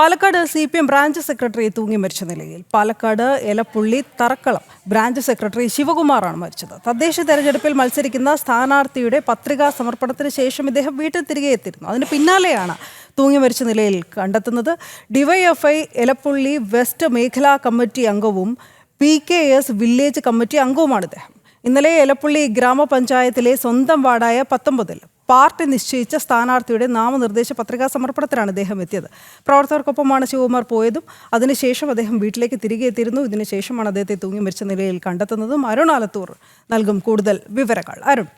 Palakkad C P M branch secretary തൂങ്ങി മരിച്ച നിലയിൽ. പാലക്കാട് എലപ്പുള്ളി തറക്കളം ബ്രാഞ്ച് സെക്രട്ടറി ശിവകുമാറാണ് മരിച്ചത്. തദ്ദേശ തെരഞ്ഞെടുപ്പിൽ മത്സരിക്കുന്ന സ്ഥാനാർത്ഥിയുടെ പത്രികാ സമർപ്പണത്തിന് ശേഷം ഇദ്ദേഹം വീട്ടിൽ തിരികെ എത്തിയിരുന്നു. അതിന് പിന്നാലെയാണ് തൂങ്ങി മരിച്ച നിലയിൽ കണ്ടെത്തുന്നത്. ഡിവൈഎഫ്ഐ എലപ്പുള്ളി വെസ്റ്റ് മേഖലാ കമ്മിറ്റി അംഗവും P K S village committee അംഗവുമാണ് ഇദ്ദേഹം. ഇന്നലെ എലപ്പുള്ളി ഗ്രാമപഞ്ചായത്തിലെ സ്വന്തം വാർഡായ പത്തൊമ്പതിൽ പാർട്ടി നിശ്ചയിച്ച സ്ഥാനാർത്ഥിയുടെ നാമനിർദ്ദേശ പത്രികാ സമർപ്പണത്തിലാണ് ഇദ്ദേഹം എത്തിയത്. പ്രവർത്തകർക്കൊപ്പമാണ് ശിവകുമാർ പോയതും അതിനുശേഷം അദ്ദേഹം വീട്ടിലേക്ക് തിരികെ എത്തിയിരുന്നു. ഇതിനുശേഷമാണ് അദ്ദേഹത്തെ തൂങ്ങി മരിച്ച നിലയിൽ കണ്ടെത്തുന്നതും അരുൺ ആലത്തൂർ നൽകും കൂടുതൽ വിവരങ്ങൾ. അരുൺ.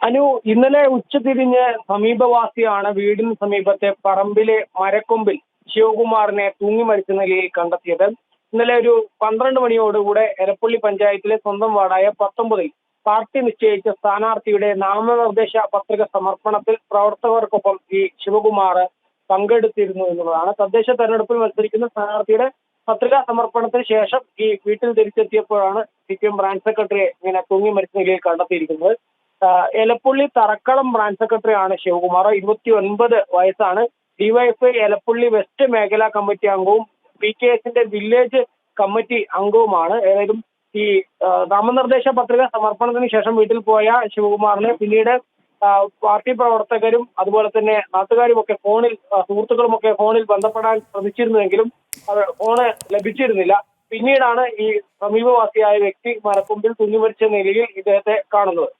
അനു ഇന്നലെ ഉച്ചതിരിഞ്ഞ് സമീപവാസിയാണ് വീടിന് സമീപത്തെ പറമ്പിലെ മരക്കൊമ്പിൽ ശിവകുമാറിനെ തൂങ്ങി മരിച്ച നിലയിൽ കണ്ടെത്തിയത്. ഇന്നലെ ഒരു പന്ത്രണ്ട് മണിയോടുകൂടെ എരപ്പള്ളി പഞ്ചായത്തിലെ സ്വന്തം വാർഡായ പത്തൊമ്പതിൽ പാർട്ടി നിശ്ചയിച്ച സ്ഥാനാർത്ഥിയുടെ നാമനിർദ്ദേശ പത്രിക സമർപ്പണത്തിൽ പ്രവർത്തകർക്കൊപ്പം ഈ ശിവകുമാർ പങ്കെടുത്തിരുന്നു എന്നുള്ളതാണ്. തദ്ദേശ തെരഞ്ഞെടുപ്പിൽ മത്സരിക്കുന്ന സ്ഥാനാർത്ഥിയുടെ പത്രികാ സമർപ്പണത്തിന് ശേഷം ഈ വീട്ടിൽ തിരിച്ചെത്തിയപ്പോഴാണ് സി പി എം ബ്രാഞ്ച് സെക്രട്ടറിയെ ഇങ്ങനെ തൂങ്ങി മരിച്ച നിലയിൽ കണ്ടെത്തിയിരിക്കുന്നത്. എലപ്പുള്ളി തറക്കളം ബ്രാഞ്ച് സെക്രട്ടറി ആണ് ശിവകുമാർ. ഇരുപത്തി ഒൻപത് വയസ്സാണ്. ഡിവൈഎഫ്ഐ എലപ്പുള്ളി വെസ്റ്റ് മേഖലാ കമ്മിറ്റി അംഗവും പി കെ എസിന്റെ വില്ലേജ് കമ്മിറ്റി അംഗവുമാണ്. ഏതായാലും ഈ നാമനിർദ്ദേശ പത്രിക സമർപ്പണത്തിന് ശേഷം വീട്ടിൽ പോയ ശിവകുമാറിനെ പിന്നീട് പാർട്ടി പ്രവർത്തകരും അതുപോലെ തന്നെ നാട്ടുകാരും ഒക്കെ ഫോണിൽ സുഹൃത്തുക്കളും ഒക്കെ ഫോണിൽ ബന്ധപ്പെടാൻ ശ്രമിച്ചിരുന്നുവെങ്കിലും ഫോണ് ലഭിച്ചിരുന്നില്ല. പിന്നീടാണ് ഈ സമീപവാസിയായ വ്യക്തി മരക്കൊമ്പിൽ തൂങ്ങിമരിച്ച നിലയിൽ ഇദ്ദേഹത്തെ കാണുന്നത്.